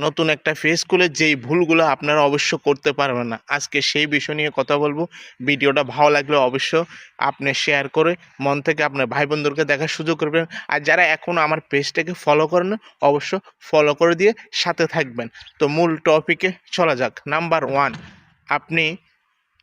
নতুন একটা ফেস খুলে যেই ভুলগুলো আপনারা অবশ্য করতে পারবেন না। আজকে সেই বিষয় নিয়ে কথা বলব। ভিডিওটা ভালো লাগলে অবশ্য আপনি শেয়ার করে মন থেকে আপনার ভাই বোনদেরকে দেখার সুযোগ করবেন। আর যারা এখনও আমার পেজটাকে ফলো করেন অবশ্য ফলো করে দিয়ে সাথে থাকবেন। তো মূল টপিকে চলা যাক। নাম্বার ওয়ান আপনি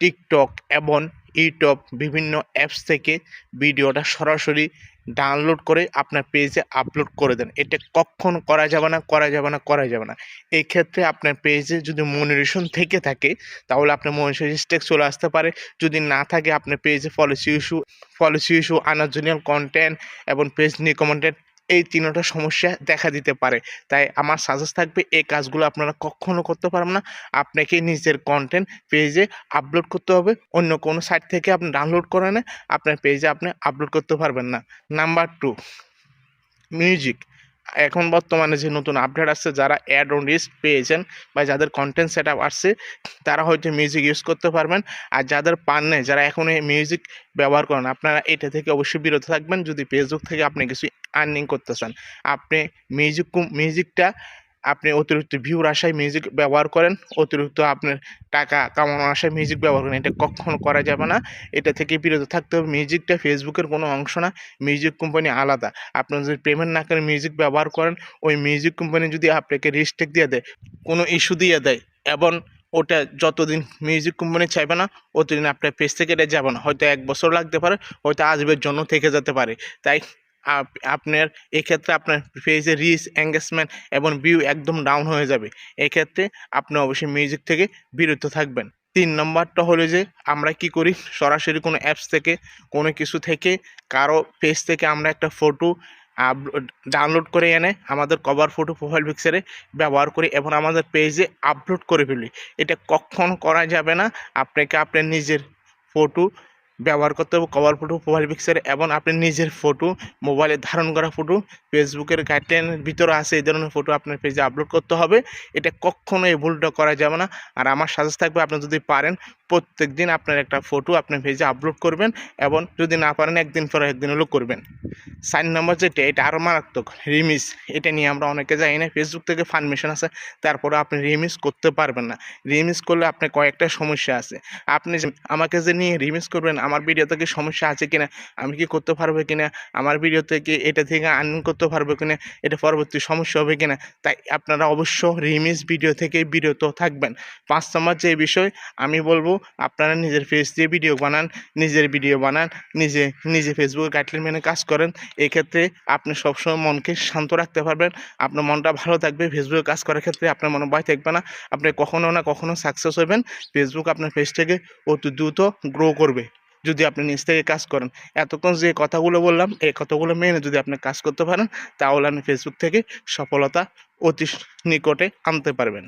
টিকটক এবং ইউটিউব বিভিন্ন অ্যাপস থেকে ভিডিওটা সরাসরি ডাউনলোড করে আপনার পেজে আপলোড করে দেন। এটা কখন করা যাবে না, করা যাবে না, করা যাবে না। এই ক্ষেত্রে আপনার পেজে যদি মনিরেশন থেকে থাকে, তাহলে আপনার মনিরেশন স্টেক চলে আসতে পারে। যদি না থাকে, আপনার পেজে policy issue policy issue unoriginal content এবং পেজ কন্টেন্ট এই তিনটা সমস্যা দেখা দিতে পারে। তাই আমার সাজেস্ট থাকবে, এই কাজগুলো আপনারা কখনো করতে পারবেন না। আপনাকে নিজের কন্টেন্ট পেজে আপলোড করতে হবে। অন্য কোনো সাইট থেকে আপনি ডাউনলোড করে না আপনার পেজে আপনি আপলোড করতে পারবেন না। নাম্বার টু মিউজিক এখন বর্তমানে যে নতুন আপডেট আসছে, যারা অ্যাড অন রিস্ক পেয়েছেন বা যাদের কন্টেন্ট সেট আপ আসছে, তারা হয়তো মিউজিক ইউজ করতে পারবেন। আর যাদের পান নেই, যারা এখন এই মিউজিক ব্যবহার করেন, আপনারা এটা থেকে অবশ্যই বিরত থাকবেন। যদি ফেসবুক থেকে আপনি কিছু আর্নিং করতে চান আপনি মিউজিক মিউজিকটা আপনি অতিরিক্ত ভিউর আশায় মিউজিক ব্যবহার করেন, অতিরিক্ত আপনার টাকা কামানোর আশায় মিউজিক ব্যবহার করেন। এটা কখনো করা যাবে না। এটা থেকে বিরত থাকতে হবে। মিউজিকটা ফেসবুকের কোনো অংশ না। মিউজিক কোম্পানি আলাদা। আপনি যদি পেমেন্ট না করে মিউজিক ব্যবহার করেন, ওই মিউজিক কোম্পানি যদি আপনাকে রেস্ট্রিক্ট দিয়ে দেয়, কোনো ইস্যু দিয়ে দেয়, এবং ওটা যতদিন মিউজিক কোম্পানি চাইবে না, অতদিন আপনার পেজ থেকে এটা যাবে না। হয়তো এক বছর লাগতে পারে, হয়তো আজবের জন্য থেকে যেতে পারে। তাই আপনার, এক্ষেত্রে আপনার পেজের রিচ এঙ্গেজমেন্ট এবং ভিউ একদম ডাউন হয়ে যাবে। এক্ষেত্রে আপনি অবশ্যই মিউজিক থেকে বিরত থাকবেন। তিন নম্বরটা হলো যে, আমরা কি করি? সরাসরি কোনো অ্যাপস থেকে, কোনো কিছু থেকে, কারও পেজ থেকে আমরা একটা ফটো ডাউনলোড করে এনে আমাদের কভার ফটো প্রোফাইল পিকচারে ব্যবহার করি এবং আমাদের পেজে আপলোড করে ফেলি। এটা কখনো করা যাবে না। আপনাকে আপনার নিজের ফটো ব্যবহার করতে হবে কভার ফটো প্রোফাইল পিকচারে এবং আপনি নিজের ফটো মোবাইলে ধারণ করা ফটো ফেসবুকের গাইডলাইনের ভিতরে আছে, এই ধরনের ফটো আপনার পেজে আপলোড করতে হবে। এটা কখনো এই ভুলটা করা যাবে না। আর আমার সাজেস্ট থাকবে, আপনি যদি পারেন প্রত্যেক দিন আপনার একটা ফটো আপনার পেজে আপলোড করবেন এবং যদি না পারেন, একদিন পরে একদিন হলেও করবেন। সাইন নাম্বার যেটা, এটা আরও মারাত্মক রিমিস এটা নিয়ে আমরা অনেকে জানি না ফেসবুক থেকে ফার্মেশন আছে তারপরে আপনি রিমিস করতে পারবেন না। রিমিস করলে আপনার কয়েকটা সমস্যা আছে। আপনি আমাকে যে নিয়ে রিমিস করবেন আমার ভিডিও থেকে সমস্যা আছে কিনা? আমি কি করতে পারব কিনা? আমার ভিডিও থেকে এটা থেকে আর্নিং করতে পারব কিনা? এটা পরবর্তী সমস্যা হবে কিনা? তাই আপনারা অবশ্য রিমিস ভিডিও থেকে বিরত থাকবেন। পাঁচ নম্বর যে বিষয়, আমি বলব আপনারা নিজের ফেস দিয়ে ভিডিও বানান, নিজের ভিডিও বানান, নিজে নিজে ফেসবুকে গাইডলাইন মেনে কাজ করেন। এক্ষেত্রে আপনি সবসময় মনকে শান্ত রাখতে পারবেন। আপনার মনটা ভালো থাকবে ফেসবুকে কাজ করার ক্ষেত্রে আপনার মনে ভয় থাকবে না। আপনি কখনো না কখনো সাকসেস হবেন। ফেসবুক আপনার পেজটাকে অতি দ্রুত গ্রো করবে। যদি আপনি নিজ থেকে কাজ করেন। এতক্ষণ যে কথাগুলো বললাম, এই কথাগুলো মেনে যদি আপনি কাজ করতে পারেন, তাহলে আপনি ফেসবুক থেকে সফলতা অতি নিকটে আনতে পারবেন।